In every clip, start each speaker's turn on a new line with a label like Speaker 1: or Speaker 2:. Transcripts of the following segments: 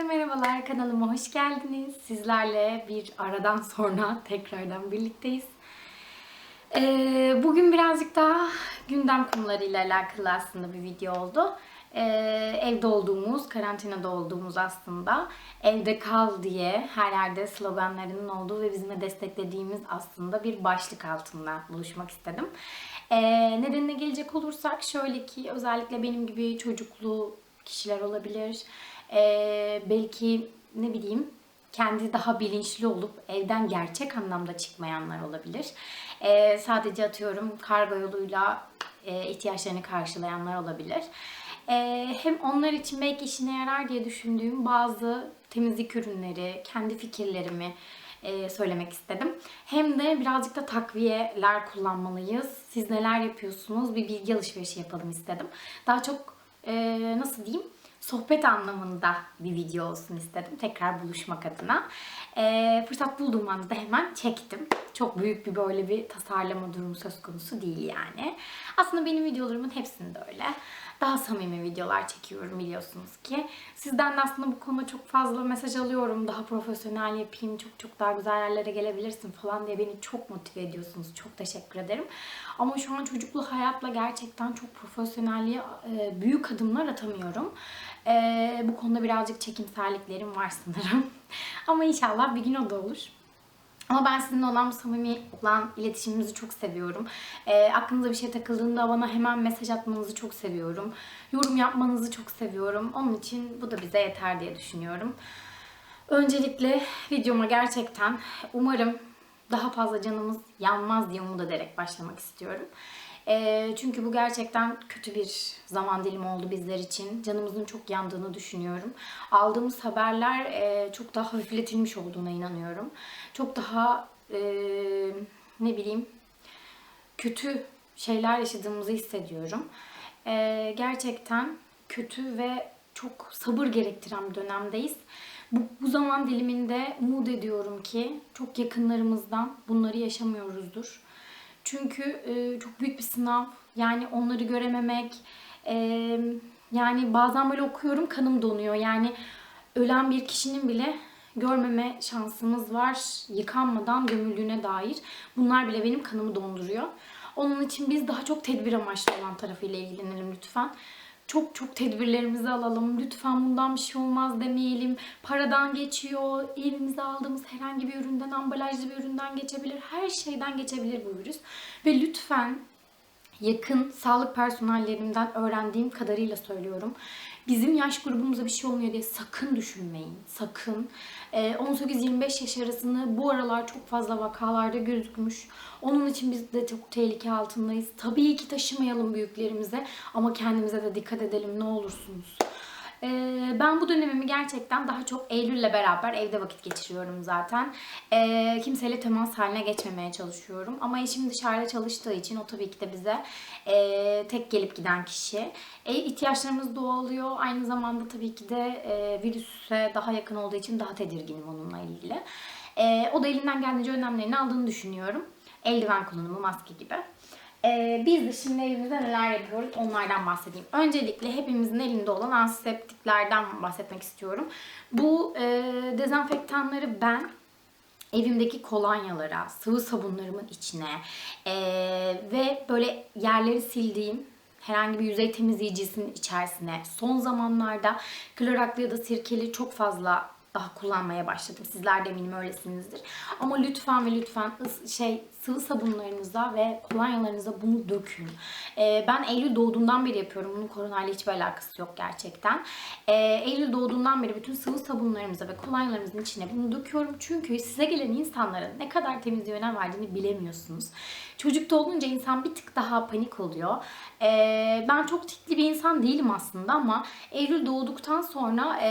Speaker 1: Herkese merhabalar, kanalıma hoş geldiniz. Sizlerle bir aradan sonra tekrardan birlikteyiz. Ee, bugün birazcık daha gündem konularıyla alakalı aslında bir video oldu. Ee, evde olduğumuz, karantinada olduğumuz aslında evde kal diye her yerde sloganlarının olduğu ve bizim de desteklediğimiz aslında bir başlık altında buluşmak istedim. Ee, nedenine gelecek olursak şöyle ki özellikle benim gibi çocuklu kişiler olabilir. Ee, belki ne bileyim kendi daha bilinçli olup evden gerçek anlamda çıkmayanlar olabilir. Ee, sadece atıyorum kargo yoluyla e, ihtiyaçlarını karşılayanlar olabilir. Ee, hem onlar için belki işine yarar diye düşündüğüm bazı temizlik ürünleri, kendi fikirlerimi e, söylemek istedim. Hem de birazcık da takviyeler kullanmalıyız. Siz neler yapıyorsunuz? Bir bilgi alışverişi yapalım istedim. Daha çok e, nasıl diyeyim? Sohbet anlamında bir video olsun istedim. Tekrar buluşmak adına. E, fırsat bulduğum anda da hemen çektim. Çok büyük bir böyle bir tasarlama durumu söz konusu değil yani. Aslında benim videolarımın hepsinde öyle. Daha samimi videolar çekiyorum biliyorsunuz ki. Sizden de aslında bu konuda çok fazla mesaj alıyorum. Daha profesyonel yapayım, çok çok daha güzel yerlere gelebilirsin falan diye beni çok motive ediyorsunuz. Çok teşekkür ederim. Ama şu an çocuklu hayatla gerçekten çok profesyonelliğe e, büyük adımlar atamıyorum. E, bu konuda birazcık çekimserliklerim var sanırım. Ama inşallah bir gün o da olur. Ama ben sizinle olan bu samimi olan iletişimimizi çok seviyorum. E, aklınıza bir şey takıldığında bana hemen mesaj atmanızı çok seviyorum. Yorum yapmanızı çok seviyorum. Onun için bu da bize yeter diye düşünüyorum. Öncelikle videoma gerçekten umarım daha fazla canımız yanmaz diye umut ederek başlamak istiyorum. E, çünkü bu gerçekten kötü bir zaman dilimi oldu bizler için. Canımızın çok yandığını düşünüyorum. Aldığımız haberler e, çok daha hafifletilmiş olduğuna inanıyorum. Çok daha e, ne bileyim kötü şeyler yaşadığımızı hissediyorum. E, gerçekten kötü ve çok sabır gerektiren bir dönemdeyiz. Bu, bu zaman diliminde umut ediyorum ki çok yakınlarımızdan bunları yaşamıyoruzdur. Çünkü e, çok büyük bir sınav. Yani onları görememek. E, yani bazen böyle okuyorum kanım donuyor. Yani ölen bir kişinin bile görmeme şansımız var. Yıkanmadan gömüldüğüne dair. Bunlar bile benim kanımı donduruyor. Onun için biz daha çok tedbir amaçlı olan tarafıyla ilgilenelim lütfen çok çok tedbirlerimizi alalım. Lütfen bundan bir şey olmaz demeyelim. Paradan geçiyor. Evimize aldığımız herhangi bir üründen, ambalajlı bir üründen geçebilir. Her şeyden geçebilir bu virüs. Ve lütfen yakın sağlık personellerimden öğrendiğim kadarıyla söylüyorum. Bizim yaş grubumuza bir şey olmuyor diye sakın düşünmeyin. Sakın. 18-25 ee, yaş arasını bu aralar çok fazla vakalarda gözükmüş. Onun için biz de çok tehlike altındayız. Tabii ki taşımayalım büyüklerimize ama kendimize de dikkat edelim ne olursunuz. Ee, ben bu dönemimi gerçekten daha çok Eylül'le beraber evde vakit geçiriyorum zaten. Ee, kimseyle temas haline geçmemeye çalışıyorum. Ama eşim dışarıda çalıştığı için o tabii ki de bize e, tek gelip giden kişi. E, ihtiyaçlarımız doğalıyor. Aynı zamanda tabii ki de e, virüse daha yakın olduğu için daha tedirginim onunla ilgili. E, o da elinden geldiğince önlemlerini aldığını düşünüyorum. Eldiven kullanımı, maske gibi. Ee, biz de şimdi evimizde neler yapıyoruz onlardan bahsedeyim. Öncelikle hepimizin elinde olan antiseptiklerden bahsetmek istiyorum. Bu e, dezenfektanları ben evimdeki kolonyalara, sıvı sabunlarımın içine e, ve böyle yerleri sildiğim herhangi bir yüzey temizleyicisinin içerisine son zamanlarda kloraklı ya da sirkeli çok fazla daha kullanmaya başladım. Sizler de eminim öylesinizdir. Ama lütfen ve lütfen şey sıvı sabunlarınıza ve kolonyalarınıza bunu dökün. Ee, ben Eylül doğduğundan beri yapıyorum. Bunun koronayla hiçbir alakası yok gerçekten. Ee, Eylül doğduğundan beri bütün sıvı sabunlarımıza ve kolonyalarımızın içine bunu döküyorum. Çünkü size gelen insanların ne kadar temizliğe önem verdiğini bilemiyorsunuz. Çocukta olunca insan bir tık daha panik oluyor. Ee, ben çok tikli bir insan değilim aslında ama Eylül doğduktan sonra e,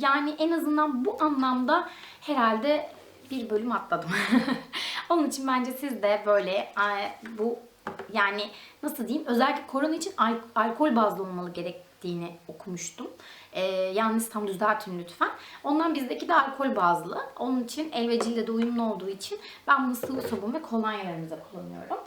Speaker 1: yani en azından bu anlamda herhalde bir bölüm atladım. Onun için bence siz de böyle bu yani nasıl diyeyim özellikle korona için al- alkol bazlı olmalı gerektiğini okumuştum. Ee, yalnız tam düzeltin lütfen. Ondan bizdeki de alkol bazlı. Onun için el ve cilde de uyumlu olduğu için ben bunu sıvı sabun ve kolonyalarımıza kullanıyorum.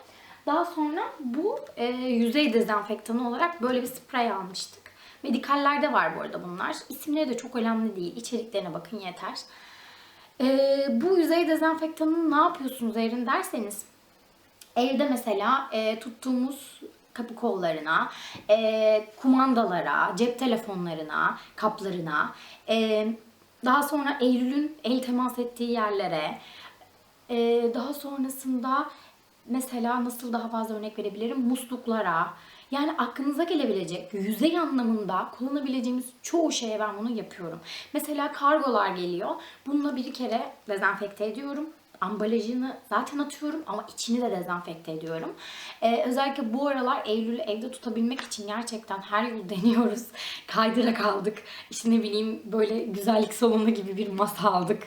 Speaker 1: Daha sonra bu e, yüzey dezenfektanı olarak böyle bir sprey almıştık. Medikallerde var bu arada bunlar. İsimleri de çok önemli değil. İçeriklerine bakın yeter. Ee, bu yüzey dezenfektanını ne yapıyorsunuz Erin derseniz evde mesela e, tuttuğumuz kapı kollarına, e, kumandalara, cep telefonlarına, kaplarına, e, daha sonra Eylül'ün el temas ettiği yerlere, e, daha sonrasında mesela nasıl daha fazla örnek verebilirim? Musluklara, yani aklınıza gelebilecek yüzey anlamında kullanabileceğimiz çoğu şeye ben bunu yapıyorum. Mesela kargolar geliyor. Bununla bir kere dezenfekte ediyorum ambalajını zaten atıyorum ama içini de dezenfekte ediyorum. Ee, özellikle bu aralar Eylül'ü evde tutabilmek için gerçekten her yıl deniyoruz. Kaydırak aldık. İşte ne bileyim böyle güzellik salonu gibi bir masa aldık.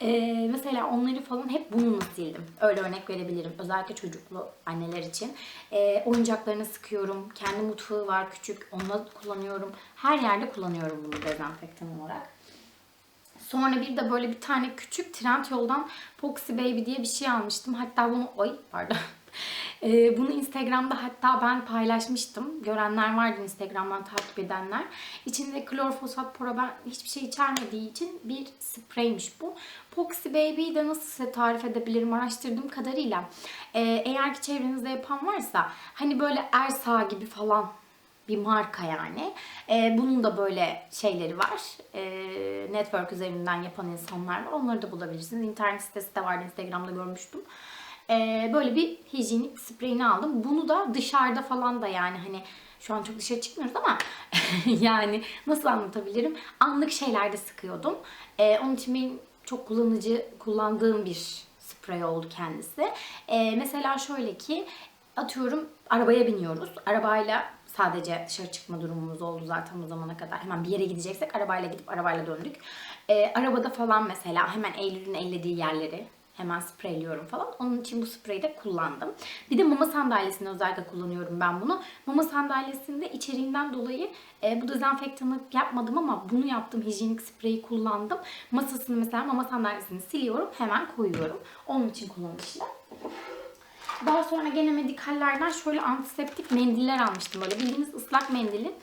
Speaker 1: Ee, mesela onları falan hep bununla sildim. Öyle örnek verebilirim. Özellikle çocuklu anneler için. Ee, oyuncaklarını sıkıyorum. Kendi mutfağı var küçük. Onunla kullanıyorum. Her yerde kullanıyorum bunu dezenfektan olarak. Sonra bir de böyle bir tane küçük Trendyol'dan Foxy Baby diye bir şey almıştım. Hatta bunu oy pardon. Ee, bunu Instagram'da hatta ben paylaşmıştım. Görenler vardı Instagram'dan takip edenler. İçinde klorfosfat, paraben hiçbir şey içermediği için bir spreymiş bu. Foxy Baby'yi de nasıl size tarif edebilirim araştırdığım kadarıyla. Ee, eğer ki çevrenizde yapan varsa hani böyle Ersa gibi falan bir marka yani. Ee, bunun da böyle şeyleri var. Ee, network üzerinden yapan insanlar var. Onları da bulabilirsiniz. İnternet sitesi de vardı. Instagram'da görmüştüm. Ee, böyle bir hijyenik spreyini aldım. Bunu da dışarıda falan da yani hani şu an çok dışarı çıkmıyoruz ama yani nasıl anlatabilirim? Anlık şeylerde sıkıyordum. Ee, onun için benim çok kullanıcı kullandığım bir sprey oldu kendisi. Ee, mesela şöyle ki atıyorum arabaya biniyoruz. Arabayla sadece dışarı çıkma durumumuz oldu zaten bu zamana kadar. Hemen bir yere gideceksek arabayla gidip arabayla döndük. Ee, arabada falan mesela hemen Eylül'ün ellediği yerleri hemen spreyliyorum falan. Onun için bu spreyi de kullandım. Bir de mama sandalyesinde özellikle kullanıyorum ben bunu. Mama sandalyesinde içeriğinden dolayı e, bu dezenfektanı yapmadım ama bunu yaptım. Hijyenik spreyi kullandım. Masasını mesela mama sandalyesini siliyorum. Hemen koyuyorum. Onun için kullanışlı. Daha sonra gene medikallerden şöyle antiseptik mendiller almıştım. Böyle bildiğiniz ıslak mendilin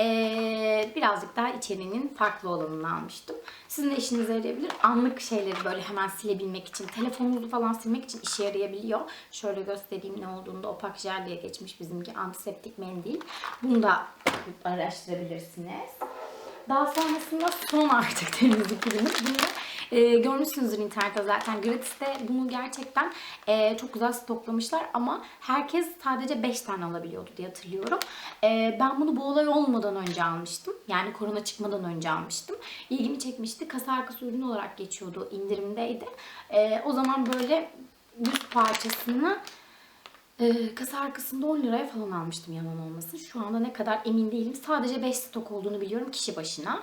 Speaker 1: ee, birazcık daha içeriğinin farklı olanını almıştım. Sizin de işinize yarayabilir. Anlık şeyleri böyle hemen silebilmek için, telefonunuzu falan silmek için işe yarayabiliyor. Şöyle göstereyim ne olduğunda opak jel diye geçmiş bizimki antiseptik mendil. Bunu da araştırabilirsiniz. Daha sonrasında son artık temizlik ürünü. Bunu e, görmüşsünüzdür internette zaten. Gratis'te bunu gerçekten e, çok güzel stoklamışlar ama herkes sadece 5 tane alabiliyordu diye hatırlıyorum. E, ben bunu bu olay olmadan önce almıştım. Yani korona çıkmadan önce almıştım. İlgimi çekmişti. Kasa arkası ürün olarak geçiyordu. indirimdeydi. E, o zaman böyle 100 parçasını ee, kasa arkasında 10 liraya falan almıştım yalan olmasın. Şu anda ne kadar emin değilim. Sadece 5 stok olduğunu biliyorum kişi başına.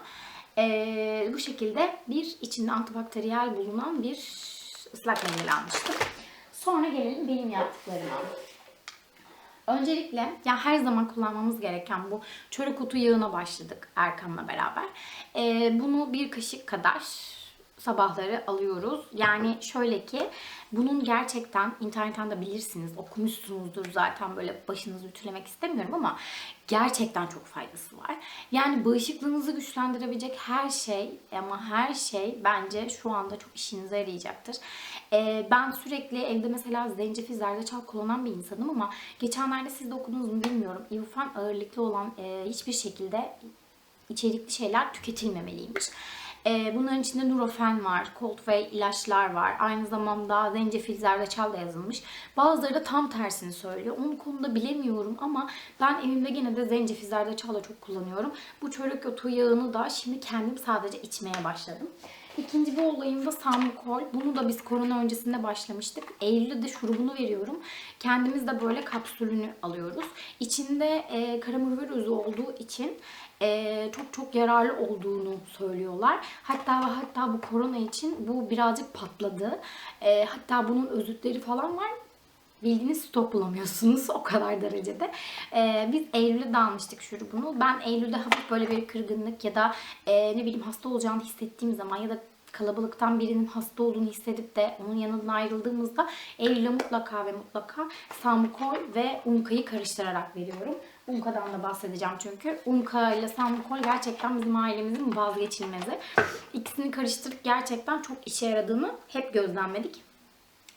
Speaker 1: Ee, bu şekilde bir içinde antibakteriyel bulunan bir ıslak mendil almıştım. Sonra gelelim benim yaptıklarıma. Öncelikle ya her zaman kullanmamız gereken bu çörek otu yağına başladık Erkan'la beraber. Ee, bunu bir kaşık kadar sabahları alıyoruz. Yani şöyle ki bunun gerçekten internetten de bilirsiniz, okumuşsunuzdur zaten böyle başınızı ütülemek istemiyorum ama gerçekten çok faydası var. Yani bağışıklığınızı güçlendirebilecek her şey ama her şey bence şu anda çok işinize yarayacaktır. Ee, ben sürekli evde mesela zencefil, zerdeçal kullanan bir insanım ama geçenlerde siz de okudunuz mu bilmiyorum. İbufen ağırlıklı olan e, hiçbir şekilde içerikli şeyler tüketilmemeliymiş. Ee, bunların içinde Nurofen var, Coldway ilaçlar var. Aynı zamanda zencefil, zerdeçal da yazılmış. Bazıları da tam tersini söylüyor. Onun konuda bilemiyorum ama ben evimde gene de zencefil, zerdeçal da çok kullanıyorum. Bu çörek otu yağını da şimdi kendim sadece içmeye başladım. İkinci bir olayım da Sambucol. Bunu da biz korona öncesinde başlamıştık. Eylül'de de şurubunu veriyorum. Kendimiz de böyle kapsülünü alıyoruz. İçinde e, karamurver özü olduğu için e, çok çok yararlı olduğunu söylüyorlar. Hatta ve hatta bu korona için bu birazcık patladı. E, hatta bunun özütleri falan var bildiğiniz stok bulamıyorsunuz o kadar derecede. Ee, biz Eylül'de almıştık şurubunu. Ben Eylül'de hafif böyle bir kırgınlık ya da e, ne bileyim hasta olacağını hissettiğim zaman ya da kalabalıktan birinin hasta olduğunu hissedip de onun yanından ayrıldığımızda Eylül'e mutlaka ve mutlaka Samukol ve Unka'yı karıştırarak veriyorum. Unka'dan da bahsedeceğim çünkü. Unka ile Sambukol gerçekten bizim ailemizin vazgeçilmezi. İkisini karıştırıp gerçekten çok işe yaradığını hep gözlemledik.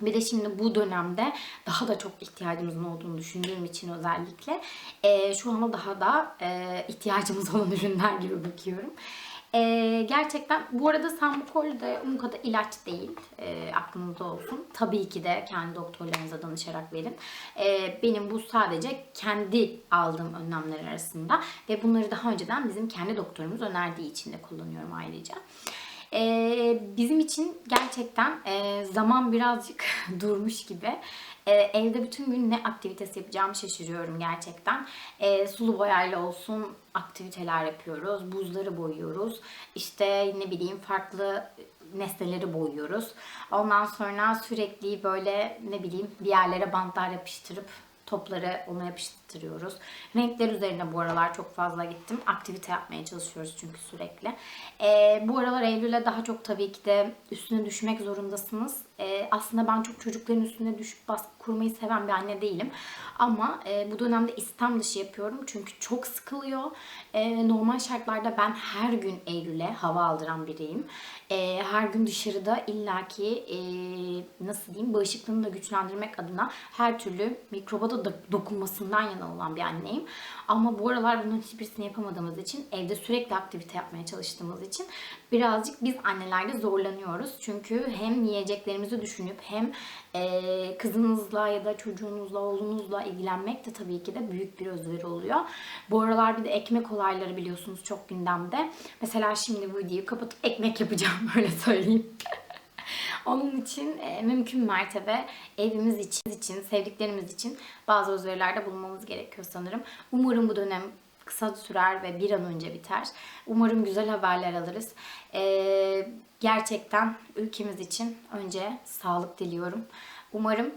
Speaker 1: Bir de şimdi bu dönemde daha da çok ihtiyacımızın olduğunu düşündüğüm için özellikle e, şu anda daha da e, ihtiyacımız olan ürünler gibi bakıyorum. E, gerçekten bu arada Sambukol de Umka da ilaç değil. E, aklınızda olsun. Tabii ki de kendi doktorlarınıza danışarak verin. E, benim bu sadece kendi aldığım önlemler arasında ve bunları daha önceden bizim kendi doktorumuz önerdiği için de kullanıyorum ayrıca. Ee, bizim için gerçekten e, zaman birazcık durmuş gibi. Ee, evde bütün gün ne aktivitesi yapacağımı şaşırıyorum gerçekten. Ee, sulu boyayla olsun aktiviteler yapıyoruz. Buzları boyuyoruz. İşte ne bileyim farklı nesneleri boyuyoruz. Ondan sonra sürekli böyle ne bileyim bir yerlere bantlar yapıştırıp topları ona yapıştırıyoruz. Renkler üzerine bu aralar çok fazla gittim. Aktivite yapmaya çalışıyoruz çünkü sürekli. Ee, bu aralar Eylül'e daha çok tabii ki de üstüne düşmek zorundasınız. Ee, aslında ben çok çocukların üstüne düşüp baskı kurmayı seven bir anne değilim. Ama e, bu dönemde istem dışı yapıyorum çünkü çok sıkılıyor. E, normal şartlarda ben her gün Eylül'e hava aldıran biriyim. E, her gün dışarıda illaki e, nasıl diyeyim bağışıklığını da güçlendirmek adına her türlü mikroba da do- dokunmasından yana olan bir anneyim. Ama bu aralar bunun hiçbirisini yapamadığımız için evde sürekli aktivite yapmaya çalıştığımız için birazcık biz annelerde zorlanıyoruz. Çünkü hem yiyeceklerimizi düşünüp hem e, kızınızla ya da çocuğunuzla, oğlunuzla ilgilenmek de tabii ki de büyük bir özveri oluyor. Bu aralar bir de ekmek olayları biliyorsunuz çok gündemde. Mesela şimdi bu videoyu kapatıp ekmek yapacağım öyle söyleyeyim. Onun için e, mümkün mertebe evimiz için, sevdiklerimiz için bazı özverilerde bulunmamız gerekiyor sanırım. Umarım bu dönem kısa sürer ve bir an önce biter. Umarım güzel haberler alırız. E, gerçekten ülkemiz için önce sağlık diliyorum. Umarım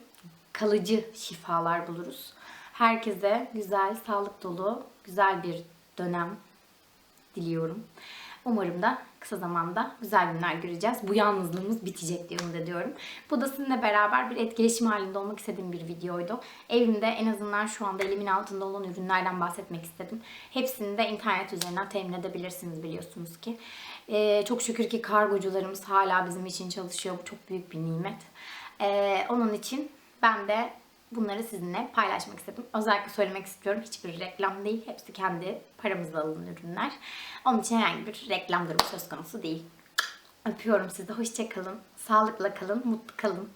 Speaker 1: kalıcı şifalar buluruz. Herkese güzel, sağlık dolu, güzel bir dönem diliyorum. Umarım da kısa zamanda güzel günler göreceğiz. Bu yalnızlığımız bitecek diye umut ediyorum. Bu da sizinle beraber bir etkileşim halinde olmak istediğim bir videoydu. Evimde en azından şu anda elimin altında olan ürünlerden bahsetmek istedim. Hepsini de internet üzerinden temin edebilirsiniz biliyorsunuz ki. Ee, çok şükür ki kargocularımız hala bizim için çalışıyor. Bu çok büyük bir nimet. Ee, onun için ben de bunları sizinle paylaşmak istedim. Özellikle söylemek istiyorum. Hiçbir reklam değil. Hepsi kendi paramızla alınan ürünler. Onun için herhangi bir reklam durumu söz konusu değil. Öpüyorum sizi. Hoşçakalın. Sağlıkla kalın. Mutlu kalın.